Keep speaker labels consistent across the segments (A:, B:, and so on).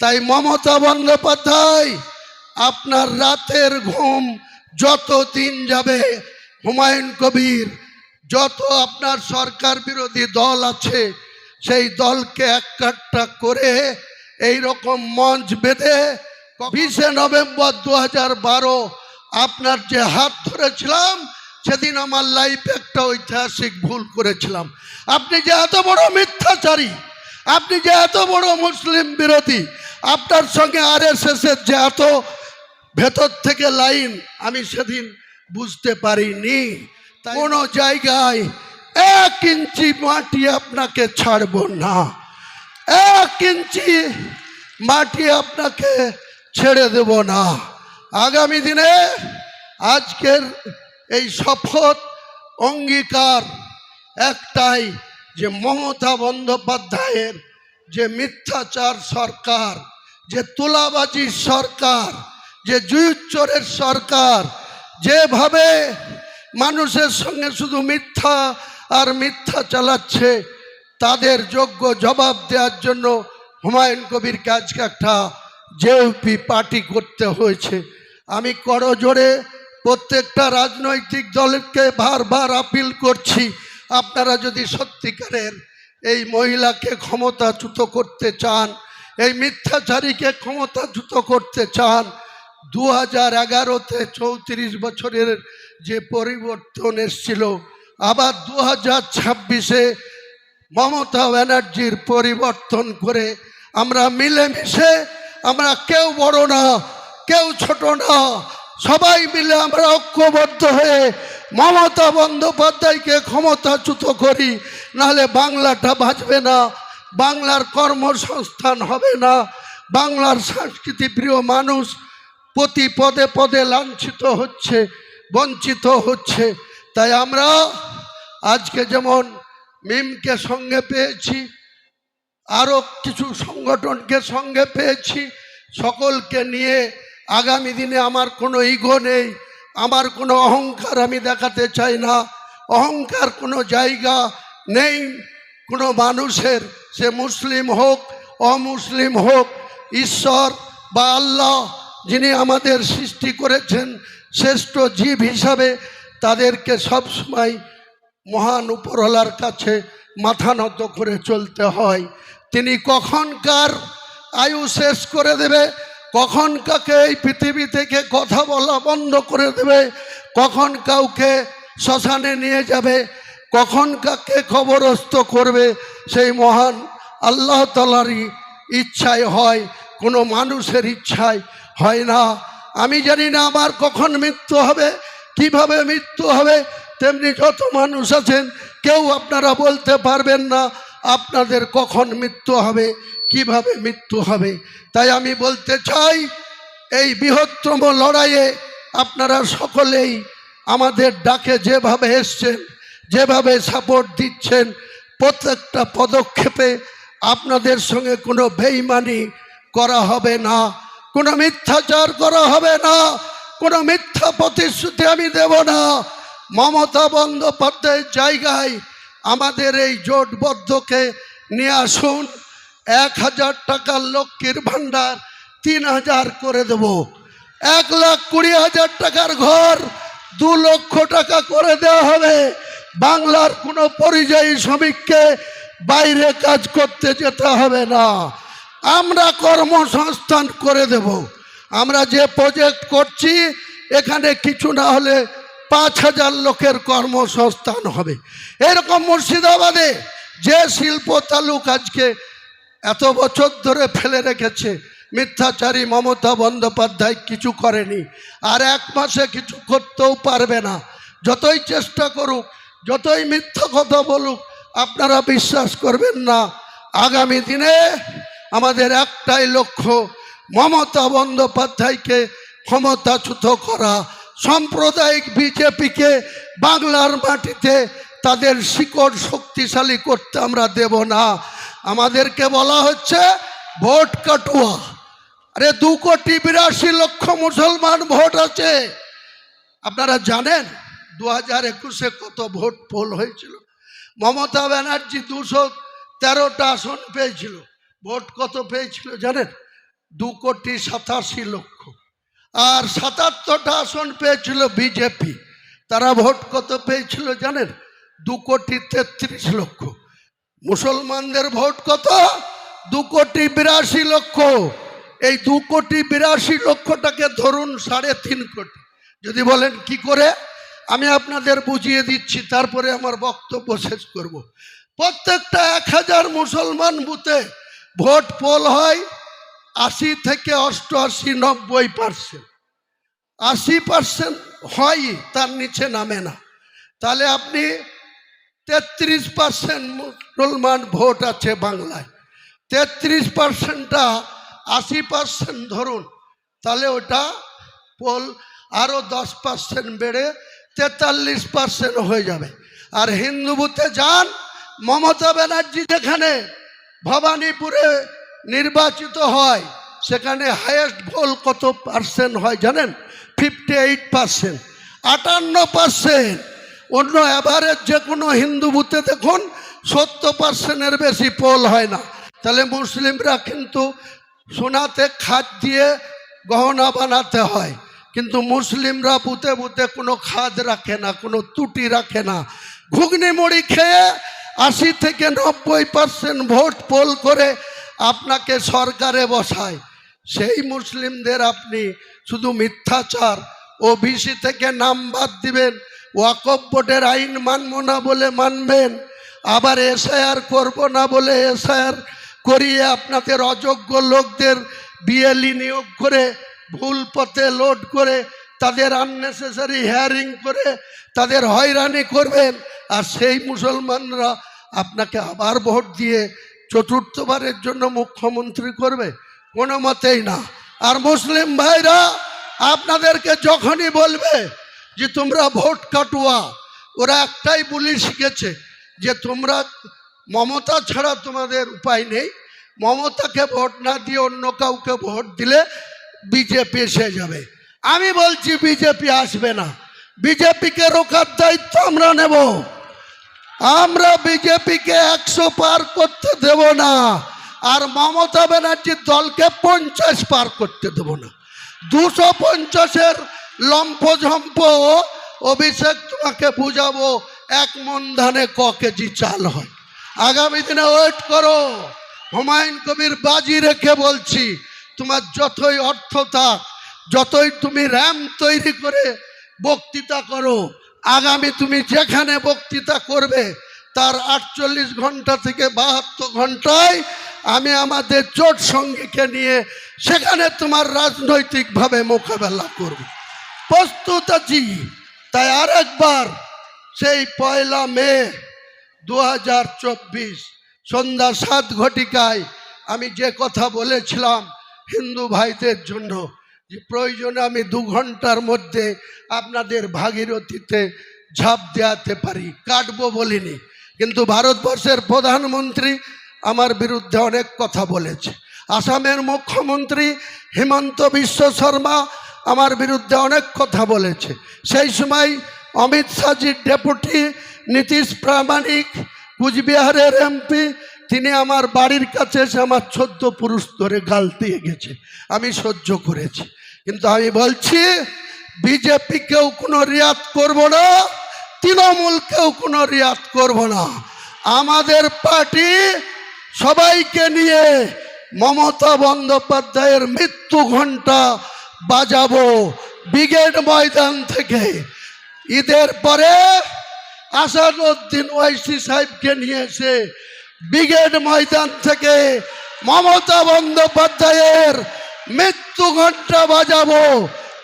A: তাই মমতা বন্দ্যোপাধ্যায়, আপনার রাতের ঘুম যত দিন যাবে, হুমায়ুন কবির, যত আপনার সরকার বিরোধী দল আছে, সেই দলকে একটা করে এই রকম মঞ্চ বেঁধে বিশে নভেম্বর দু হাজার বারো আপনার যে হাত ধরেছিলাম, সেদিন আমার লাইফে একটা ঐতিহাসিক ভুল করেছিলাম। আপনি যে এত বড় মিথ্যাচারী, আপনি যে এত বড় মুসলিম বিরোধী আপনার সঙ্গে আর এস এর যে এত ভেতর থেকে লাইন আমি সেদিন বুঝতে পারিনি। কোনো জায়গায় এক ইঞ্চি মাটি আপনাকে ছাড়বো না। এক ইঞ্চি মাটি আপনাকে ছেড়ে দেব না। আগামী দিনে আজকের এই শপথ অঙ্গীকার একটাই যে মমতা বন্দ্যোপাধ্যায়ের যে মিথ্যাচার সরকার যে তোলাবাজির সরকার, যে জুয়ুচ্চরের সরকার, যেভাবে মানুষের সঙ্গে শুধু মিথ্যা আর মিথ্যা চালাচ্ছে, তাদের যোগ্য জবাব দেওয়ার জন্য হুমায়ুন কবির আজকে একটা জেউপি পার্টি করতে হয়েছে। আমি করজোরে প্রত্যেকটা রাজনৈতিক দলকে বারবার আপিল করছি। আপনারা যদি সত্যিকারের এই মহিলাকে ক্ষমতাচ্যুত করতে চান এই মিথ্যাচারীকে ক্ষমতাচ্যুত করতে চান দু হাজার এগারোতে চৌত্রিশ বছরের যে পরিবর্তন এসছিল, আবার দু হাজার ছাব্বিশে মমতা ব্যানার্জির পরিবর্তন করে আমরা মিলেমিশে, আমরা কেউ বড় না, কেউ ছোট না, সবাই মিলে আমরা ঐক্যবদ্ধ হয়ে মমতা বন্দ্যোপাধ্যায়কে ক্ষমতাচ্যুত করি, নাহলে বাংলাটা বাঁচবে না। বাংলার কর্মসংস্থান হবে না। বাংলার সংস্কৃতি প্রিয় মানুষ প্রতি পদে পদে লাঞ্ছিত হচ্ছে, বঞ্চিত হচ্ছে। তাই আমরা আজকে যেমন মিমকে সঙ্গে পেয়েছি, আরও কিছু সংগঠনকে সঙ্গে পেয়েছি, সকলকে নিয়ে আগামী দিনে আমার কোনো ইগো নেই, আমার কোনো অহংকার আমি দেখাতে চাই না, অহংকার কোনো জায়গা নেই। কোনো মানুষের, সে মুসলিম হোক, অমুসলিম হোক, ঈশ্বর বা আল্লাহ যিনি আমাদের সৃষ্টি করেছেন, শ্রেষ্ঠ জীব হিসাবে তাদেরকে সবসময় মহান উপরওয়ালার কাছে মাথা নত করে চলতে হয়। তিনি কখনকার আয়ু শেষ করে দেবে, কখন কাকে এই পৃথিবী থেকে কথা বলা বন্ধ করে দেবে, কখন কাউকে শ্মশানে নিয়ে যাবে কখন কাকে খবরস্থ করবে সেই মহান আল্লাহ তালারই ইচ্ছায় হয়, কোনো মানুষের ইচ্ছায় হয় না। আমি জানি না আমার কখন মৃত্যু হবে, কীভাবে মৃত্যু হবে, তেমনি যত মানুষ আছেন, কেউ আপনারা বলতে পারবেন না আপনাদের কখন মৃত্যু হবে, কীভাবে মৃত্যু হবে। তাই আমি বলতে চাই, এই বৃহত্তম লড়াইয়ে আপনারা সকলেই আমাদের ডাকে যেভাবে এসছেন যেভাবে সাপোর্ট দিচ্ছেন, প্রত্যেকটা পদক্ষেপে আপনাদের সঙ্গে কোনো বেইমানি করা হবে না, কোনো মিথ্যাচার করা হবে না, কোনো মিথ্যা প্রতিশ্রুতি আমি দেব না। মমতা বন্দ্যোপাধ্যায়ের জায়গায় আমাদের এই জোটবদ্ধকে নিয়ে আসুন, এক হাজার টাকার লক্ষ্মীর ভাণ্ডার তিন হাজার করে দেব। এক লাখ কুড়ি হাজার টাকার ঘর দু লক্ষ টাকা করে দেওয়া হবে। বাংলার কোনো পরিযায়ী শ্রমিককে বাইরে কাজ করতে যেতে হবে না। আমরা কর্মসংস্থান করে দেব। আমরা যে প্রজেক্ট করছি, এখানে কিছু না হলে পাঁচ হাজার লোকের কর্মসংস্থান হবে। এরকম মুর্শিদাবাদে যে শিল্প তালুক আজকে এত বছর ধরে ফেলে রেখেছে, মিথ্যাচারী মমতা বন্দ্যোপাধ্যায় কিছু করেনি, আর এক মাসে কিছু করতেও পারবে না। যতই চেষ্টা করুক যতই মিথ্যা কথা বলুক, আপনারা বিশ্বাস করবেন না। আগামী দিনে আমাদের একটাই লক্ষ্য, মমতা বন্দ্যোপাধ্যায়কে ক্ষমতাচ্যুত করা। সাম্প্রদায়িক বিজেপিকে বাংলার মাটিতে তাদের শিকড় শক্তিশালী করতে আমরা দেব না। আমাদেরকে বলা হচ্ছে ভোট কাটুয়া। আরে দু কোটি বিরাশি লক্ষ মুসলমান ভোট আছে। আপনারা জানেন দু হাজার একুশে কত ভোট পোল হয়েছিল? মমতা ব্যানার্জি দুশো তেরোটা আসন পেয়েছিল। ভোট কত পেয়েছিল জানেন? দু কোটি সাতাশি লক্ষ। আর সাতাত্তরটা আসন পেয়েছিল বিজেপি। তারা ভোট কত পেয়েছিল জানেন? দু কোটি তেত্রিশ লক্ষ। মুসলমানদের ভোট কত? দু কোটি বিরাশি লক্ষ। এই দু কোটি বিরাশি লক্ষটাকে ধরুন সাড়ে তিন কোটি। যদি বলেন কি করে? আমি আপনাদের বুঝিয়ে দিচ্ছি, তারপরে আমার বক্তব্য শেষ করব। প্রত্যেকটা এক হাজার মুসলমান বুথে ভোট পোল হয় আশি থেকে অষ্টআশি, নব্বই পার্সেন্ট। আশি পার্সেন্ট হয়, তার নিচে নামে না। তাহলে আপনি তেত্রিশ পার্সেন্ট মুসলমান ভোট আছে বাংলায়। তেত্রিশ পার্সেন্টটা আশি পার্সেন্ট ধরুন, তাহলে ওটা পোল আরও দশ পার্সেন্ট বেড়ে তেতাল্লিশ পার্সেন্ট হয়ে যাবে। আর হিন্দু বুথে যান, মমতা ব্যানার্জি যেখানে ভবানীপুরে নির্বাচিত হয়, সেখানে হায়েস্ট ভোল কত পার্সেন্ট হয় জানেন? ফিফটি এইট পার্সেন্ট আটান্ন পার্সেন্ট অন্য অ্যাভারেজ যে কোনো হিন্দু বুথে দেখুন, সত্তর পার্সেন্টের বেশি পোল হয় না। তাহলে মুসলিমরা কিন্তু সোনাতে খাদ দিয়ে গহনা বানাতে হয়। কিন্তু মুসলিমরা বুতে বুতে কোনো খাদ রাখে না, কোনো ত্রুটি রাখে না। ঘুগনি মুড়ি খেয়ে আশি থেকে নব্বই পার্সেন্ট ভোট পোল করে আপনাকে সরকারে বসায়। সেই মুসলিমদের আপনি শুধু মিথ্যাচার ও ওবিসি থেকে নাম বাদ দিবেন, ওয়াকফ বোর্ডের আইন মানব না বলে মানবেন, আবার এসআইআর করব না বলে এসআইআর করিয়ে আপনাদের অযোগ্য লোকদের বিএলই নিয়োগ করে ভুল পথে লোড করে তাদের আননেসেসারি হেয়ারিং করে তাদের হয়রানি করবেন আর সেই মুসলমানরা আপনাকে আবার ভোট দিয়ে চতুর্থবারের জন্য মুখ্যমন্ত্রী করবে, কোনো মতেই না। আর মুসলিম ভাইরা, আপনাদেরকে যখনই বলবে যে তোমরা ভোট কাটুয়া, ওরা একটাই বলি শিখেছে যে তোমরা মমতা ছাড়া তোমাদের উপায় নেই। মমতাকে ভোট না দিয়ে অন্য কাউকে ভোট দিলে বিজেপি এসে যাবে। আমি বলছি বিজেপি আসবে না। বিজেপিকে রোকার দায়িত্ব আমরা নেব। আমরা বিজেপিকে একশো পার করতে দেব না। আর মমতা ব্যানার্জির দলকে পঞ্চাশ পার করতে দেব না। দুশো পঞ্চাশের লম্ফঝম্প অভিষেক তোমাকে বুঝাবো এক মন ধানে ক কেজি চাল হয়। আগামী দিনে ওয়েট করো। হুমায়ুন কবির বাজি রেখে বলছি তোমার যতই অর্থ থাক, যতই তুমি র্যাম তৈরি করে বক্তৃতা করো, আগামী তুমি যেখানে বক্তৃতা করবে, তার আটচল্লিশ ঘণ্টা থেকে বাহাত্তর ঘন্টায় আমি আমাদের জোট সঙ্গীকে নিয়ে সেখানে তোমার রাজনৈতিকভাবে মোকাবেলা করব। প্রস্তুত আছি। তাই আর একবার সেই পয়লা মে দু হাজার চব্বিশ সন্ধ্যা সাত ঘটিকায় আমি যে কথা বলেছিলাম হিন্দু ভাইদের জন্য যে প্রয়োজনে আমি দু ঘণ্টার মধ্যে আপনাদের ভাগীরথীতে ঝাঁপ দেওয়াতে পারি, কাটবো বলিনি। কিন্তু ভারতবর্ষের প্রধানমন্ত্রী আমার বিরুদ্ধে অনেক কথা বলেছে। আসামের মুখ্যমন্ত্রী হিমন্ত বিশ্ব শর্মা আমার বিরুদ্ধে অনেক কথা বলেছে। সেই সময় অমিত শাহজির ডেপুটি নীতিশ প্রামাণিক, কুচবিহারের এমপি তিনি আমার বাড়ির কাছে এসে আমার চোদ্দ পুরুষ ধরে গাল দিয়ে গেছে। আমি সহ্য করেছি। কিন্তু আমি বলছি বিজেপিকেও কোনো রিয়াত করব না তৃণমূলকেও কোনো রিয়াত করব না। আমাদের পার্টি সবাইকে নিয়ে মমতা বন্দ্যোপাধ্যায়ের মৃত্যু ঘণ্টা বাজাবো ব্রিগেড ময়দান থেকে। ঈদের পরে আসাদুদ্দিন ওয়াইসি সাহেবকে নিয়ে এসে ব্রিগেড ময়দান থেকে মমতা বন্দ্যোপাধ্যায়ের মৃত্যু ঘণ্টা বাজাবো।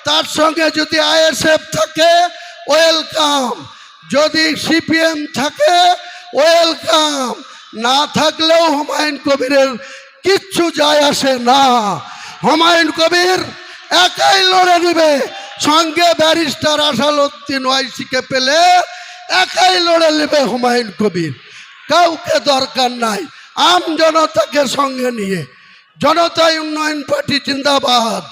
A: তার সঙ্গে যদি আইএসএফ থাকে, ওয়েলকাম। যদি সিপিএম থাকে, ওয়েলকাম। না থাকলেও হুমায়ুন কবিরের কিচ্ছু যায় আসে না। হুমায়ুন কবির একাই লড়ে নেবে। সঙ্গে ব্যারিস্টার আসালুদ্দিন ওয়াইসিকে পেলে একাই লড়ে নেবে হুমায়ুন কবির। কাউকে দরকার নাই। আম জনতাকে সঙ্গে নিয়ে। জনতা উন্নয়ন পার্টি জিন্দাবাদ।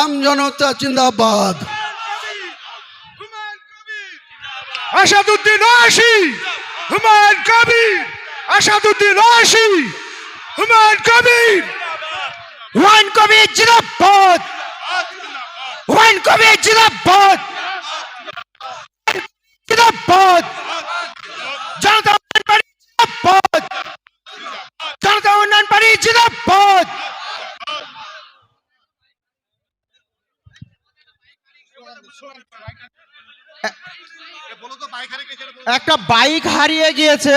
A: আম জনতা জিন্দাবাদ।
B: আসাদুদ্দিন ওয়াসি হুমায়ুন কবির। আসাদুদ্দিন ওয়াসি হুমায়ুন কবির। হুমায়ুন কবির জিন্দাবাদ হুমায়ুন কবির জিন্দাবাদ জিন্দাবাদ একটা বাইক হারিয়ে গিয়েছে।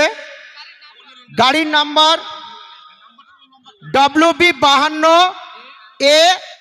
B: গাড়ির নাম্বার ডব্লিউ বি বাহান্ন এ